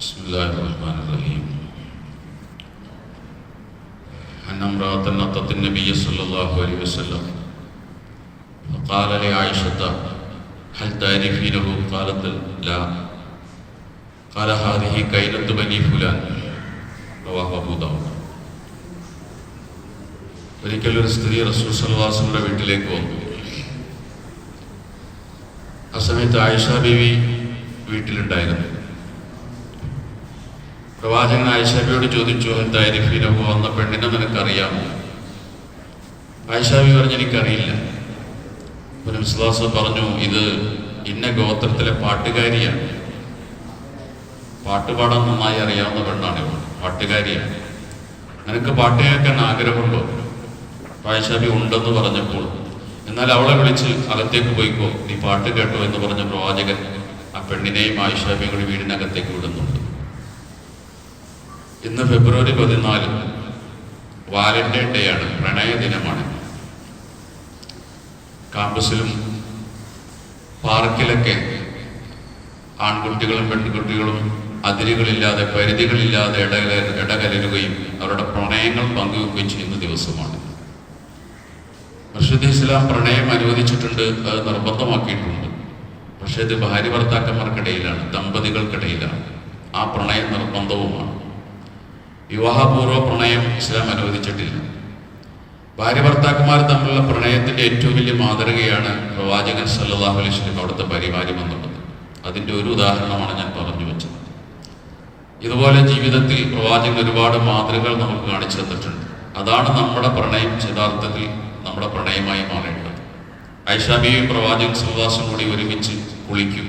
بسم الله الرحمن الرحيم أن امرأة أتت النبي صلى الله عليه وسلم فقال لعائشة هل تعرفينه قالت لا قال هذه كينة بني فلان رواه أبو داود ഒരിക്കൽ ഒരു സ്ത്രീ റസൂൽ സൽവാസിന്റെ വീട്ടിലേക്ക് വന്നു ആ സമയത്ത് ആയിഷ ബീവി വീട്ടിലുണ്ടായിരുന്നു പ്രവാചകൻ ആയിഷാബിയോട് ചോദിച്ചു എന്തായിരിക്കും വന്ന പെണ്ണിനെ നിനക്കറിയാമോ? ആയിഷാബി പറഞ്ഞു എനിക്കറിയില്ല. ഒരു വിശ്വാസം പറഞ്ഞു ഇത് ഇന്ന ഗോത്രത്തിലെ പാട്ടുകാരിയാണ്. പാട്ട് പാടാൻ നന്നായി അറിയാവുന്ന പെണ്ണാണ് ഇവൾ പാട്ടുകാരിയാണ്. നിനക്ക് പാട്ട് കേൾക്കാൻ ആഗ്രഹമുണ്ടോ? ആയിഷാബി ഉണ്ടെന്ന് പറഞ്ഞപ്പോൾ. എന്നാൽ അവളെ വിളിച്ച് അകത്തേക്ക് പോയിക്കോ നീ പാട്ട് കേട്ടോ എന്ന് പറഞ്ഞ പ്രവാചകൻ ആ പെണ്ണിനെയും ആയിഷാബിയും കൂടി വീടിനകത്തേക്ക് വിടുന്നുണ്ട്. ഇന്ന് ഫെബ്രുവരി പതിനാല് വാലന്റൈൻ ഡേ ആണ് പ്രണയ ദിനമാണ്. കാമ്പസിലും പാർക്കിലൊക്കെ ആൺകുട്ടികളും പെൺകുട്ടികളും അതിരുകളില്ലാതെ പരിധികളില്ലാതെ ഇടകല ഇടകലരുകയും അവരുടെ പ്രണയങ്ങൾ പങ്കുവെക്കുകയും ചെയ്യുന്ന ദിവസമാണ്. മർഷദ് ഇസ്ലാം പ്രണയം അനുവദിച്ചിട്ടുണ്ട് അത് നിർബന്ധമാക്കിയിട്ടുണ്ട്. പക്ഷേ ഇത് ഭാര്യ ഭർത്താക്കന്മാർക്കിടയിലാണ് ദമ്പതികൾക്കിടയിലാണ്. ആ പ്രണയം നിർബന്ധവുമാണ്. വിവാഹപൂർവ പ്രണയം ഇസ്ലാം അനുവദിച്ചിട്ടില്ല. ഭാര്യ ഭർത്താക്കന്മാർ തമ്മിലുള്ള പ്രണയത്തിന്റെ ഏറ്റവും വലിയ മാതൃകയാണ് പ്രവാചകൻ സല്ലാഹു അലൈഹി സ്വലം അവിടുത്തെ പരിപാലനം എന്നുള്ളത് അതിന്റെ ഒരു ഉദാഹരണമാണ് ഞാൻ പറഞ്ഞു വെച്ചത്. ഇതുപോലെ ജീവിതത്തിൽ പ്രവാചകൻ ഒരുപാട് മാതൃകകൾ നമുക്ക് കാണിച്ചു തന്നിട്ടുണ്ട്. അതാണ് നമ്മുടെ പ്രണയം യഥാർത്ഥത്തിൽ നമ്മുടെ പ്രണയമായി മാറേണ്ടത്. ഐഷാബിയും പ്രവാചകൻ സുവാസം കൂടി ഒരുമിച്ച് കുളിക്കും.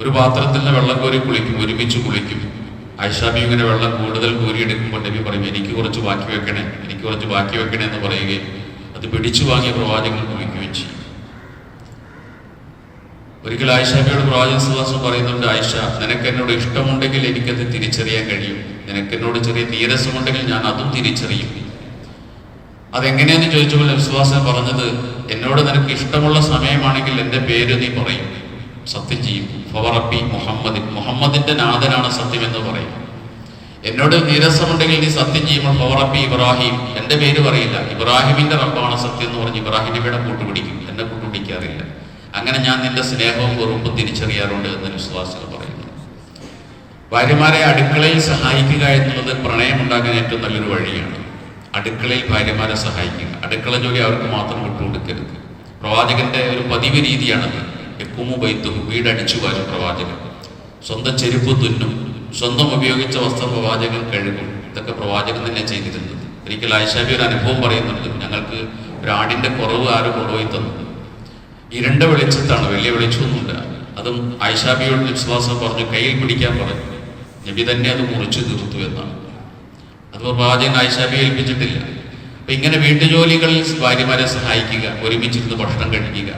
ഒരു പാത്രത്തിൽ നിന്ന് വെള്ളം കോരി കുളിക്കും ഒരുമിച്ച് കുളിക്കും. ഐഷാബി ഇങ്ങനെ വെള്ളം കൂടുതൽ കോരിയെടുക്കുമ്പോൾ നബി പറയും എനിക്ക് കുറച്ച് ബാക്കി വെക്കണേ എനിക്ക് കുറച്ച് ബാക്കി വെക്കണേ എന്ന് പറയുകയും അത് പിടിച്ചു വാങ്ങിയ പ്രവാചകൻ കുളിക്കുകയും ചെയ്യും. ഒരിക്കൽ ആയിഷാബിയോട് പ്രവാചകൻ സുഹാസം പറയുന്നുണ്ട് ആയിഷ നിനക്ക് എന്നോട് ഇഷ്ടമുണ്ടെങ്കിൽ എനിക്കത് തിരിച്ചറിയാൻ കഴിയും. നിനക്ക് എന്നോട് ചെറിയ നീരസമുണ്ടെങ്കിൽ ഞാൻ അതും തിരിച്ചറിയും. അതെങ്ങനെയെന്ന് ചോദിച്ചപ്പോൾ വിശ്വാസം പറഞ്ഞത് എന്നോട് നിനക്ക് ഇഷ്ടമുള്ള സമയമാണെങ്കിൽ എന്റെ പേര് നീ പറയും. സത്യം ചെയ്യും ഫവറബി മുഹമ്മദിൻ. മുഹമ്മദിന്റെ നാഥനാണ് സത്യം എന്ന് പറയും. എന്നോട് നീരസമുണ്ടെങ്കിൽ നീ സത്യം ചെയ്യുമ്പോൾ ഫവറബി ഇബ്രാഹിം. എന്റെ പേര് പറയില്ല. ഇബ്രാഹിമിന്റെ റബ്ബാണ് സത്യം എന്ന് പറഞ്ഞ് ഇബ്രാഹിം നബിയുടെ കൂട്ടുപിടിക്കും. എന്നെ കൂട്ടുപിടിക്കാറില്ല. അങ്ങനെ ഞാൻ നിന്റെ സ്നേഹവും വെറുപ്പും തിരിച്ചറിയാറുണ്ട് എന്ന് വിശ്വാസികൾ പറയുന്നു. ഭാര്യമാരെ അടുക്കളയിൽ സഹായിക്കുക എന്നുള്ളത് പ്രണയമുണ്ടാക്കാൻ ഏറ്റവും നല്ലൊരു വഴിയാണ്. അടുക്കളയിൽ ഭാര്യമാരെ സഹായിക്കുക. അടുക്കള ജോലി അവർക്ക് മാത്രം വിട്ടുകൊടുക്കരുത്. പ്രവാചകന്റെ ഒരു പതിവ് രീതിയാണത്. എക്കുമു ബൈത്തും വീടടിച്ചു വാരും പ്രവാചകൻ. സ്വന്തം ചെരുപ്പ് തുന്നും സ്വന്തം ഉപയോഗിച്ച വസ്ത്രം പ്രവാചകൻ കഴുകും. ഇതൊക്കെ പ്രവാചകൻ തന്നെ ചെയ്തിരുന്നത്. ഒരിക്കൽ ആയിഷാബി ഒരു അനുഭവം പറയുന്നുണ്ട്. ഞങ്ങൾക്ക് ഒരു ആടിന്റെ കുറവ് ആരും കൊണ്ടുപോയി തന്നു. ഇരുണ്ട വെളിച്ചത്താണ് വലിയ വെളിച്ചമൊന്നുമില്ല. അതും ആയിഷാബിയോട് വിശ്വാസം പറഞ്ഞു കയ്യിൽ പിടിക്കാൻ പറഞ്ഞു. നബി തന്നെ അത് മുറിച്ചു തീർത്തു എന്നാണ്. അത് പ്രവാചകൻ ആയിഷാബിയെ ഏൽപ്പിച്ചിട്ടില്ല. അപ്പൊ ഇങ്ങനെ വീട്ടുജോലികളിൽ ഭാര്യമാരെ സഹായിക്കുക ഒരുമിച്ചിരുന്ന് ഭക്ഷണം കഴിക്കുക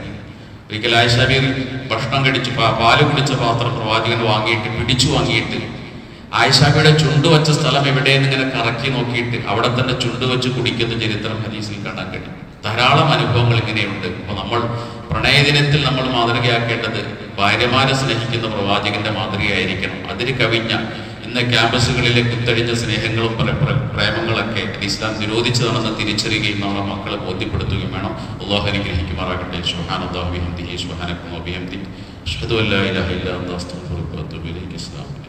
ഒരിക്കൽ ആയിഷാബി ഭക്ഷണം കഴിച്ച് പാ- പാൽ കുടിച്ച പാത്രം പ്രവാചകൻ വാങ്ങിയിട്ട് പിടിച്ചു വാങ്ങിയിട്ട് ആയിഷാബിയുടെ ചുണ്ട് വെച്ച സ്ഥലം എവിടെയെന്ന് ഇങ്ങനെ കറക്കി നോക്കിയിട്ട് അവിടെ തന്നെ ചുണ്ട് വെച്ച് കുടിക്കുന്ന ചരിത്രം ഹദീസിൽ കാണാൻ കഴിയും. ധാരാളം അനുഭവങ്ങൾ ഇങ്ങനെയുണ്ട്. അപ്പൊ നമ്മൾ പ്രണയദിനത്തിൽ നമ്മൾ മാതൃകയാക്കേണ്ടത് ഭാര്യമാരെ സ്നേഹിക്കുന്ന പ്രവാചകന്റെ മാതൃകയായിരിക്കണം. അതിന് കവിഞ്ഞ ഇന്ന് ക്യാമ്പസുകളിലെ കുത്തഴിഞ്ഞ സ്നേഹങ്ങളും പ്ര- പ്ര- പ്രേമങ്ങളൊക്കെ ഇസ്ലാം നിരോധിച്ചതാണെന്ന് തിരിച്ചറിയുകയും നമ്മുടെ മക്കളെ ബോധ്യപ്പെടുത്തുകയും വേണം. അള്ളാഹു അനുഗ്രഹിക്കുമാറാകട്ടെ. സുഹാനുദ്ദാഹി സുഹാനക്കും അഭിഹംദി അഷ്ഹദു അല്ലാ ഇലാഹ ഇല്ലാ അസ്തഗ്ഫിറുക